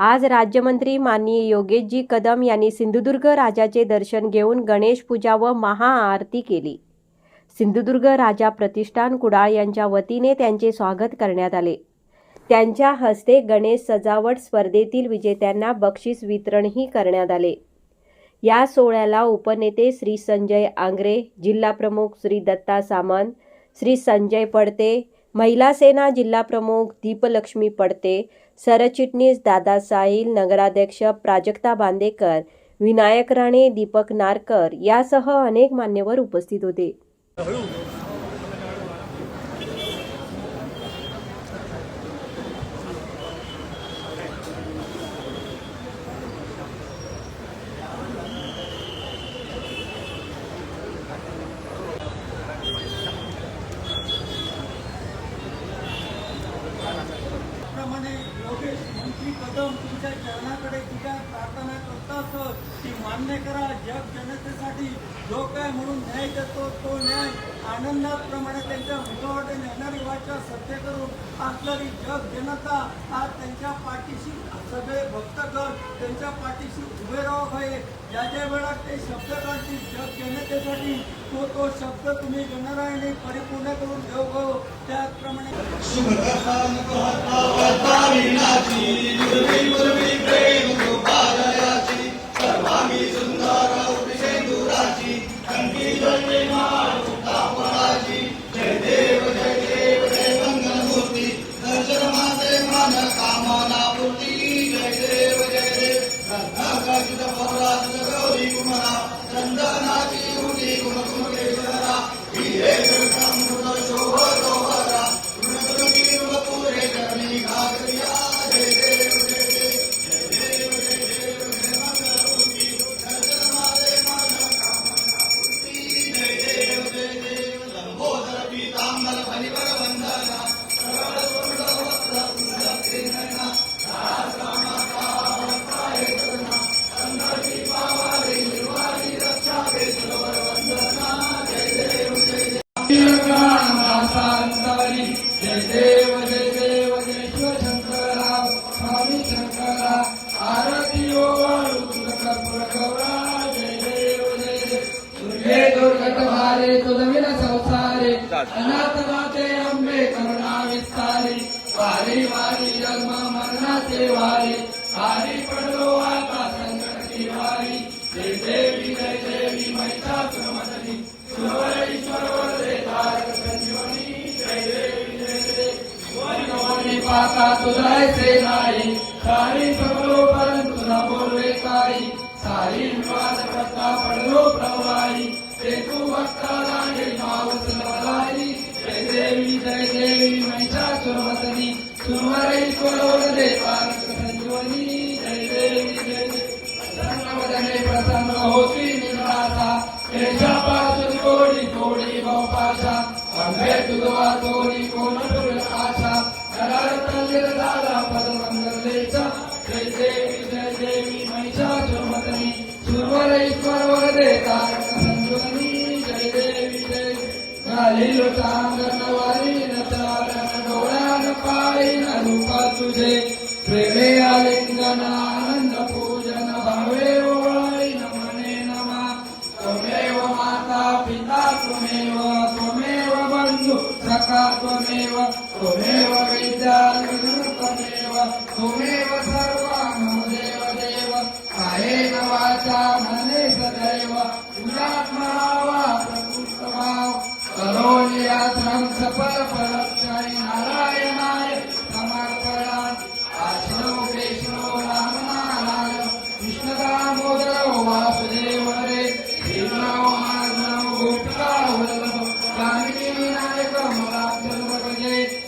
आज राज्यमंत्री माननीय योगेशजी कदम यांनी सिंधुदुर्ग राजाचे दर्शन घेऊन गणेश पूजा व महाआरती केली. सिंधुदुर्ग राजा प्रतिष्ठान कुडाळ यांच्या वतीने त्यांचे स्वागत करण्यात आले. त्यांच्या हस्ते गणेश सजावट स्पर्धेतील विजेत्यांना बक्षीस वितरणही करण्यात आले. या सोहळ्याला उपनेते श्री संजय आंग्रे जिल्हाप्रमुख श्री दत्ता सामंत श्री संजय पडते महिला सेना जिल्हाप्रमुख दीपलक्ष्मी पडते सरचिटणीस दादा साहिल नगराध्यक्ष प्राजक्ता बांदेकर विनायक राणे दीपक नारकर यासह अनेक मान्यवर उपस्थित होते. असं की मान्य करा जग जनतेसाठी जो काय म्हणून न्याय देतो तो न्याय आनंदाप्रमाणे त्यांच्या मुखावाटे नेणारी वाचा सत्य करून असणारी जग जनता आज त्यांच्या पाठीशी सगळे भक्तगण त्यांच्या पाठीशी उभे राहू हवे ज्या ज्या वेळा ते शब्द काढतील जग जनतेसाठी तो तो शब्द तुम्ही गणरायाने परिपूर्ण करून घेऊ సంకల్పిత పోరాట గౌరీ కుమర చందనా జీవుని కుమకుమ त्याचप्रमाणे जय देव जय देव जय शिवशंकरा स्वामी शंकरा आरती जय देव जय देव। दुर्गे दुर्गत भारे संसारे अंबे करुणा विस्तारी। वारी वारी जन्म मरणाचे वारी। वारी पडलो आता संकटची वारी। जय देवी जय वरी पाता तुझायचे नाही. सारी सबलो परंतु न बोलवे काही. सारी विवाद करता पडलो प्रवाही. ते तू भक्ता लागेल माऊस लवलाई जय देवी जय देवी महिषासुर मदनी सुरवर ईश्वर दे तारक संजीवनी. जय देवी जय प्रसन्न वदने प्रसन्न होती निराशा. तेजा पासून कोणी कोडी बहुपाशा अंबे तुझवा कोणी कोण करार दादा पद मंगलेचा जय देवी जय देवी महिषासुर सुरवर ईश्वर वरदे तारक जय देवी जय न चारण डोळ्यान पाळी न रूपा तुझे प्रेमे आलिंगन आनंद पूजन भावे नमा। त्वमेव माता पिता त्वमेव त्वमेव बंधु सखा त्वमेव त्वमेव विद्या त्वमेव त्वमेव देव देव कायेन वाचा मने सदैव तुझ्यात्मा वा प्रकृष्ट भाव करोनी सफल फलक्षाई नारायणाय समर्पयान आश्रम वैष्णव राम नारायण कृष्ण दामोदर वासुदेव रे श्रीराव माधव गोपिका वल्लभ कामिनी विनायक मला जय